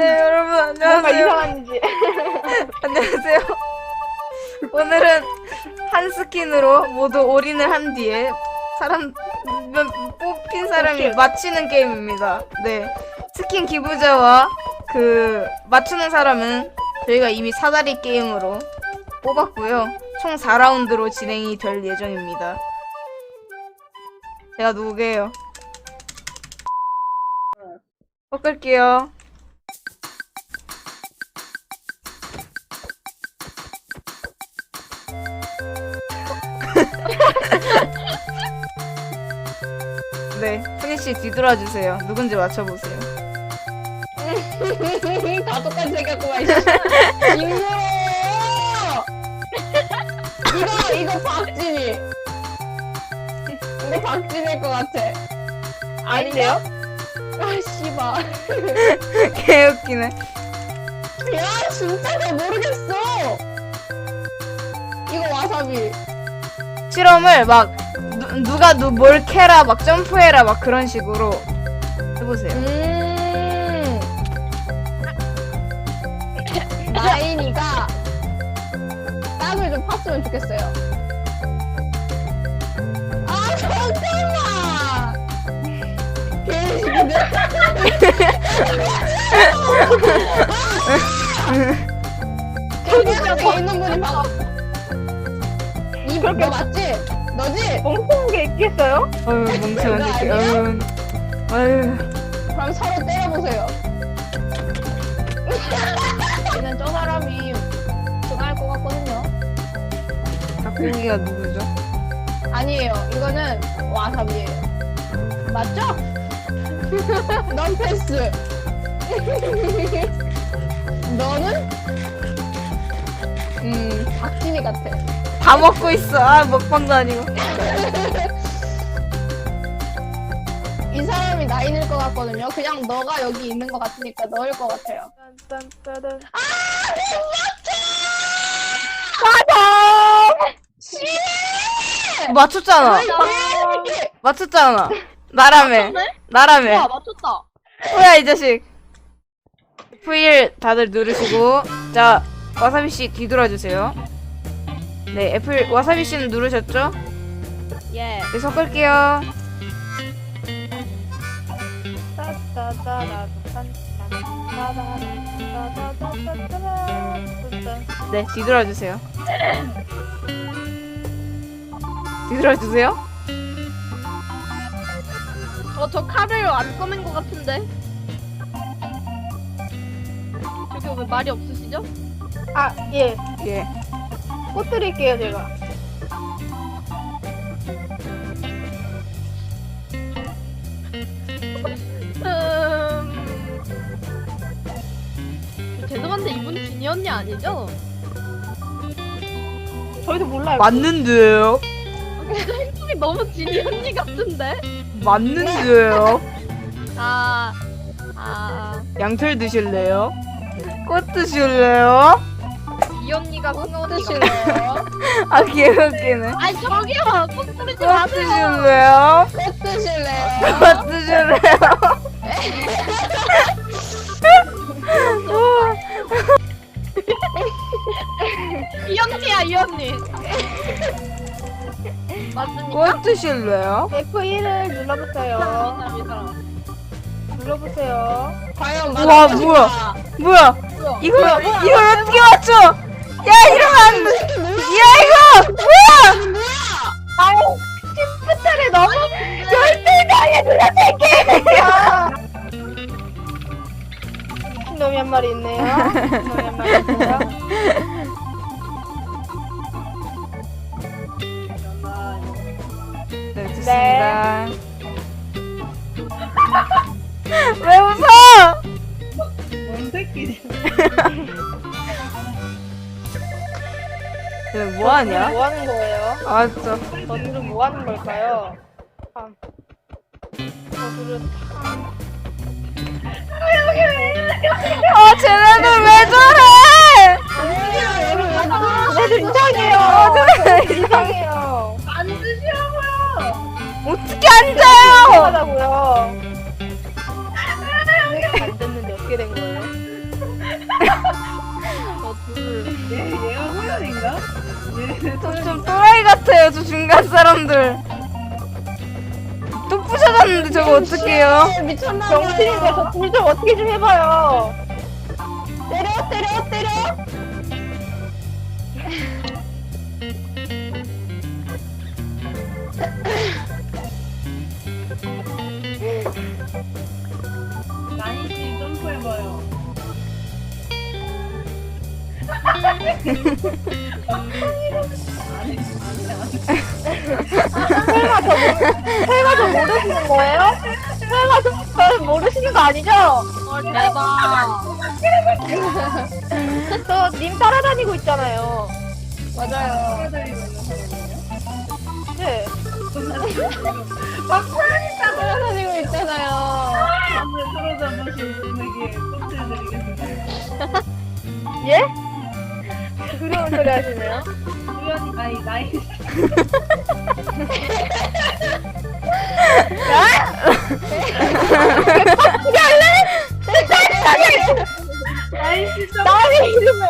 네 여러분 뭔가 안녕하세요. 이상한지. 안녕하세요. 오늘은 한 스킨으로 모두 올인을 한 뒤에 사람 몇- 뽑힌 사람이 오케이. 맞히는 게임입니다. 네 스킨 기부자와 그 맞추는 사람은 저희가 이미 사다리 게임으로 뽑았고요. 총 4라운드로 진행이 될 예정입니다. 제가 누구게요? 꺾을게요. 네, 훈이 씨 뒤돌아 주세요. 누군지 맞춰보세요. 다 똑같이 생겼구만. 징그러. 이거 이거 박진이. 이거 박진일 것 같아. 아닌데요? 아 씨발. 개 웃기네. 야 진짜 나 모르겠어. 이거 와사비. 실험을 막 누, 누가 누, 뭘 캐라 막 점프해라 막 그런 식으로 해보세요. 음. 나인이가 땅을 좀 팠으면 좋겠어요. 아 잠깐만. 개새끼들. 여기 있는 분이 봐. 이거 맞지? 너지? 멍청한 게 있겠어요? 어휴 멍청한 그거 새끼. 아니야? 어휴. 어휴. 그럼 서로 때려보세요. 얘는 저 사람이 좋아할 것 같거든요. 닭고기가 누구죠? 아니에요. 이거는 와사비예요. 맞죠? 넌 패스. 너는? 음, 박진이 같아. 다 먹고 있어. 아 먹방도 아니고. 이 사람이 나인일 것 같거든요. 그냥 너가 여기 있는 것 같으니까 너일 것 같아요. 딴딴따단. 맞췄잖아. 맞췄잖아. 나라며. 나라며. 와 맞췄다. 뭐야 이 자식. F1 다들 누르시고 자 와사비 씨 뒤돌아 주세요. 네 F1 와사비 씨는 누르셨죠? 예. 네 섞을게요. 네 뒤돌아 주세요. 뒤돌아 주세요. 어 저 칼을 안 꺼낸 것 같은데. 저기 왜 말이 없으시죠? 아, 예. 예. 꽃 드릴게요, 제가. 음... 죄송한데 이분 진이 언니 아니죠? 저희도 몰라요. 맞는데요. 행동이 너무 진이 언니 같은데? 맞는데요. 아... 아... 양털 드실래요? 꽃 드실래요? 이 언니가 큰 언니가 드실래요? 아 개웃기네. 아니 저기요! 꼭 부르지 꽃 마세요! 드실래요? 꽃 드실래요? 꽃 드실래요? 이 언니야 이 언니! 맞습니까? 꽃 드실래요? F1을 눌러보세요. 감사합니다. 눌러보세요. 과연 맞을 뭐야. 뭐야? 이거 이걸 어떻게 맞춰? 야 이러면 안 돼. 야 이거 뭐야? 아유, 시프트를 너무 열등하게 눌러줄게! 놈이 한 마리 있네요. 놈이 한 마리 있어요. 쟤 뭐하냐? 뭐 하는 거예요? 아 진짜. 저들은 뭐 하는 걸까요? 참. 저들은 아 쟤네들 왜 저래? 얘들 이상해요. 아, 쟤네들 이상해요. 어떡해요? 미쳤나 정신인데 저 둘 좀 어떻게 좀 해봐요. 때려 때려 때려 설마 저 모르시는 거예요? 설마 저, 저 모르시는 거 아니죠? 헐 대박. 저 님 따라다니고 있잖아요. 맞아요 끌어들이고 있는 사람이에요. 네. 따라다니고 있잖아요 한번 사로잡으신 분에게 꽃을 드리겠습니다. 예? 그런 소리 하시네요. 나의 이름이요?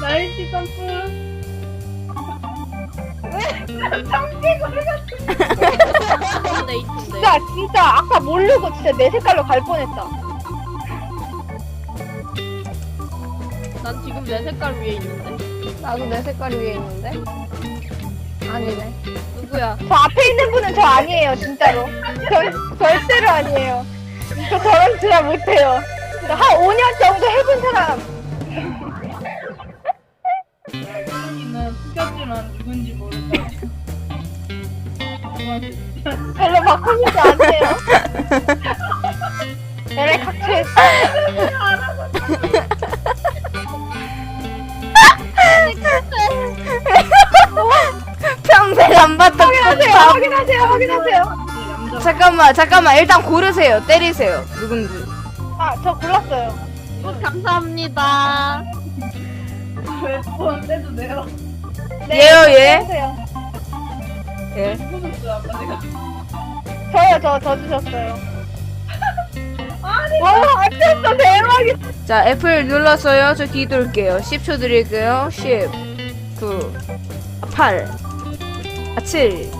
나이씨 점프. 진짜 진짜 아까 모르고 진짜 내 색깔로 갈 뻔했다. 난 지금 내 색깔 위에 있는데 나도 내 색깔 위에 있는데 아니네 누구야? 저 앞에 있는 분은 저 아니에요 진짜로. 저 절대로 아니에요. 저 저런 진짜 못해요. 저한 5년 정도 해본 사람. 숙였지만 누군지. 별로 바꾸지도 않네요. 잠깐만, 잠깐만. 일단 고르세요. 때리세요. 누군지. 아 저 골랐어요. 어, 감사합니다. 왜폰 떼도 돼요? 얘요, 얘. 하세요. 예. 아까 내가? 저요 저 저 주셨어요. 와 진짜 대박이다. 자, 애플 눌렀어요. 저 뒤돌게요. 10초 드릴게요. 10, 9, 8, 아, 7,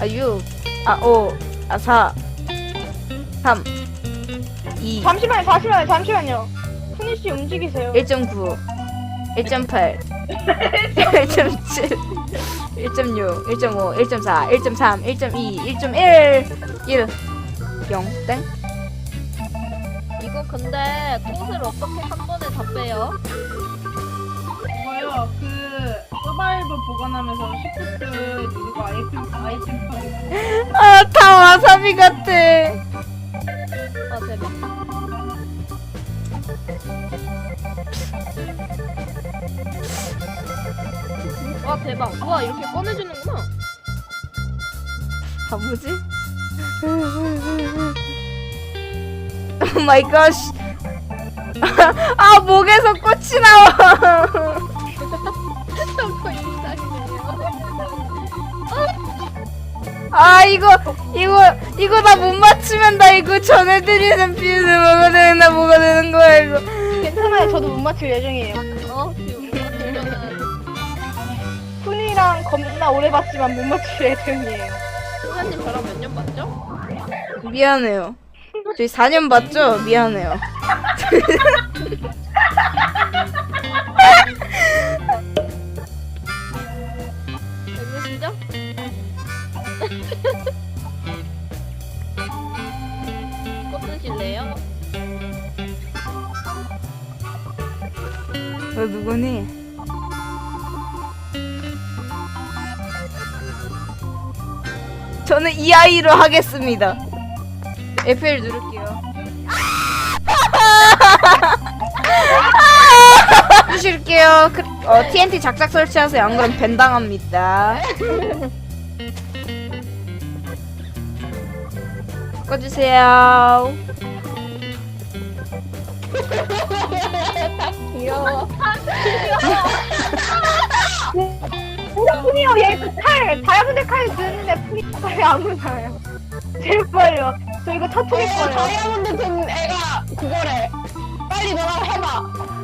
아, 6, 아, 5, 아, 4, 3, 2, 잠시만요 잠시만요 잠시만요. 훈이 씨 움직이세요. 1.9, 1.8, 1.7, 1.6, 1.5, 1.4, 1.3, 1.2, 1.1, 1, 0, 땡. 이거 근데 꽃을 어떻게 한 번에 다 빼요? 이거요 그 서바이벌 보관하면서 시프트 누르고 아이템 아이템 파기 아, 다 와사비 같아. 아 대박. 와 대박. 우와 이렇게 꺼내주는구나. 아, 뭐지? 오 마이 갓. 아, 목에서 꽃이 나와. 아, 이거, 이거, 이거 나 못 맞추면 나 이거 전해드리는 비즈 뭐가 되는, 나 뭐가 되는 거야, 이거. 괜찮아요 저도 못 맞출 예정이에요. 어 지금 그러면은 훈이랑 겁나 오래 봤지만 못 맞출 예정이에요. 소장님 저랑 몇 년 봤죠? 미안해요. 저희 4년 봤죠? 미안해요. 누구니? 저는 이 아이로 하겠습니다. F1 누를게요. 부실게요. 그, 어, TNT 작작 설치하세요. 안 그럼 벤 당합니다. 꺼주세요. 진짜 훈이요 얘칼 다이아몬드 칼 칼이 안 오나요? 제발요. 저 이거 터트릴 어, 거예요. 다이아몬드 든 애가 그거래 빨리 너가 해봐